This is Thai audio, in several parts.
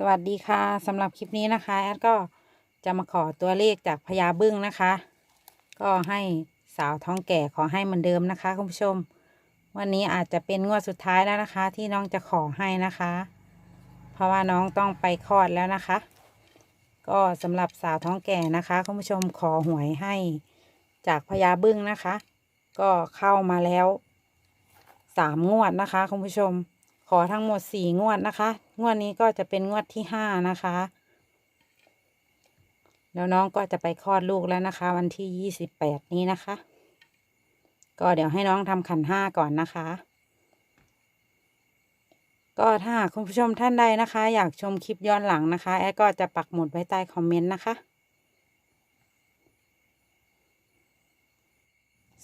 สวัสดีค่ะสำหรับคลิปนี้นะคะแอดก็จะมาขอตัวเลขจากพญาบึ้งนะคะ ก็ให้สาวท้องแก่ขอให้เหมือนเดิมนะคะคุณผู้ชม วันนี้อาจจะเป็นงวดสุดท้ายแล้วนะคะ ที่น้องจะขอให้นะคะ เพราะว่าน้องต้องไปคลอดแล้วนะคะ ก็สำหรับสาวท้องแก่นะคะคุณผู้ชมขอหวยให้จากพญาบึ้งนะคะ ก็เข้ามาแล้วสามงวดนะคะคุณผู้ชม ขอทั้งหมดสี่งวดนะคะ งวดนี้ก็จะเป็นงวดที่ห้านะคะ แล้วน้องก็จะไปคลอดลูกแล้วนะคะ วันที่ยี่สิบแปดนี้นะคะ ก็เดี๋ยวให้น้องทำขันห้าก่อนนะคะ ก็ถ้าคุณผู้ชมท่านใดนะคะ อยากชมคลิปย้อนหลังนะคะ แอดก็จะปักหมุดไว้ใต้คอมเมนต์นะคะ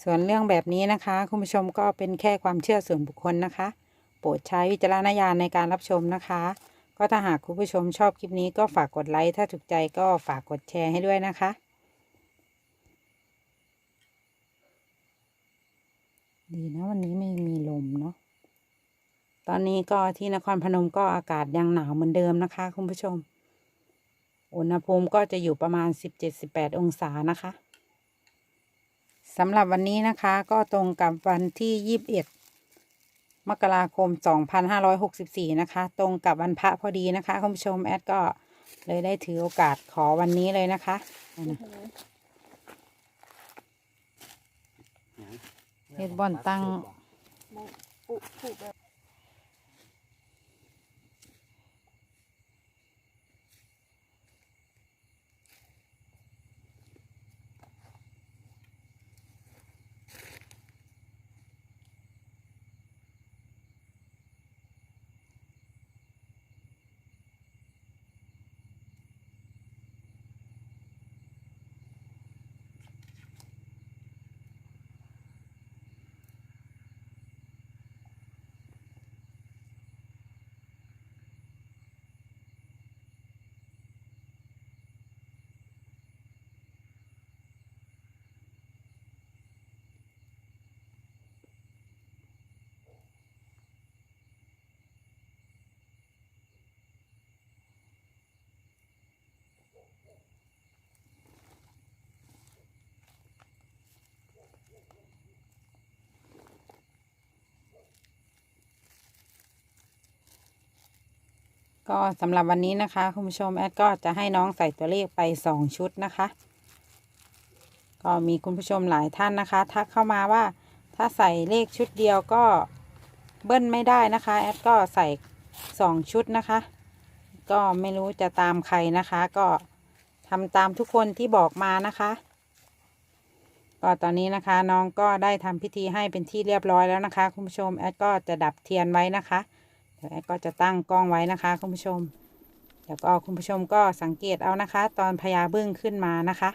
ส่วนเรื่องแบบนี้นะคะ คุณผู้ชมก็เป็นแค่ความเชื่อส่วนบุคคลนะคะ โปรดใช้วิจารณญาณในการรับชมนะคะ ก็ถ้าหากคุณผู้ชมชอบคลิปนี้ก็ฝากกดไลค์ถ้าถูกใจก็ฝากกดแชร์ให้ด้วยนะคะ ดีนะวันนี้ไม่มีลมเนาะตอนนี้ก็ที่นครพนมก็อากาศยังหนาวเหมือนเดิมนะคะ คุณผู้ชม อุณหภูมิก็จะอยู่ประมาณ 17-18 องศานะคะสำหรับวันนี้นะคะก็ตรงกับวันที่ 21 มกราคม 2564 นะคะ ตรงกับวันพระพอดีนะคะ คุณผู้ชมแอดก็เลยได้ถือโอกาสขอวันนี้เลยนะคะ เฮ็ดบ่อนตั้ง ปุปุแบ ก็สำหรับวันนี้นะคะ คุณผู้ชมแอดก็จะให้น้องใส่ตัวเลขไปสองชุดนะคะ ก็มีคุณผู้ชมหลายท่านนะคะ ทักเข้ามาว่าถ้าใส่เลขชุดเดียวก็เบิ้ลไม่ได้นะคะ แอดก็ใส่สองชุดนะคะ ก็ไม่รู้จะตามใครนะคะ ก็ทำตามทุกคนที่บอกมานะคะก็ตอนนี้นะคะน้องก็ได้ทำพิธีให้เป็นที่เรียบร้อยแล้วนะคะ คุณผู้ชมแอดก็จะดับเทียนไว้นะคะ ดี๋ยวแอดก็จะตั้งกล้องไว้นะคะคุณผู้ชม แล้วก็คุณผู้ชมก็สังเกตเอานะคะ ตอนพญาบึ้งขึ้นมานะคะ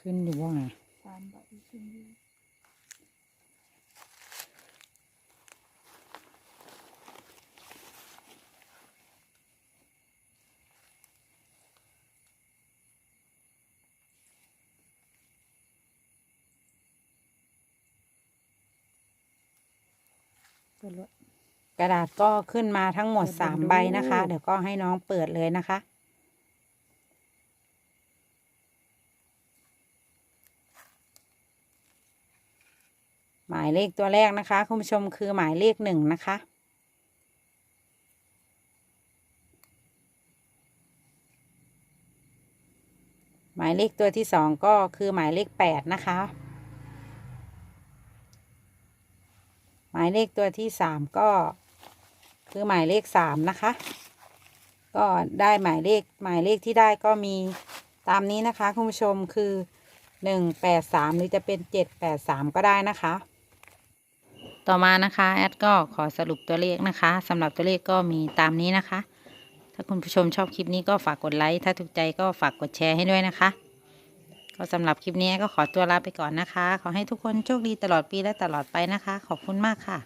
ขึ้นอยู่ว่าไงสามใบขึ้นอยู่กระดาษก็ขึ้นมาทั้งหมดเปิดสามดูใบนะคะ เดี๋ยวก็ให้น้องเปิดเลยนะคะายเลขตัวแรกนะคะ คุณผู้ชมคือหมายเลขหนึ่งนะคะ หมายเลขตัวที่สองก็คือหมายเลขแปดนะคะ หมายเลขตัวที่สามก็คือหมายเลขสามนะคะ ก็ได้หมายเลขหมายเลขที่ได้ก็มีตามนี้นะคะ คุณผู้ชมคือหนึ่งแปดสามหรือจะเป็นเจ็ดแปดสามก็ได้นะคะ ต่อมานะคะแอดก็ขอสรุปตัวเลขนะคะสำหรับตัวเลขก็มีตามนี้นะคะ ถ้าคุณผู้ชมชอบคลิปนี้ก็ฝากกดไลค์ถ้าถูกใจก็ฝากกดแชร์ให้ด้วยนะคะ ก็สำหรับคลิปนี้ก็ขอตัวลาไปก่อนนะคะ ขอให้ทุกคนโชคดีตลอดปีและตลอดไปนะคะ ขอบคุณมากค่ะ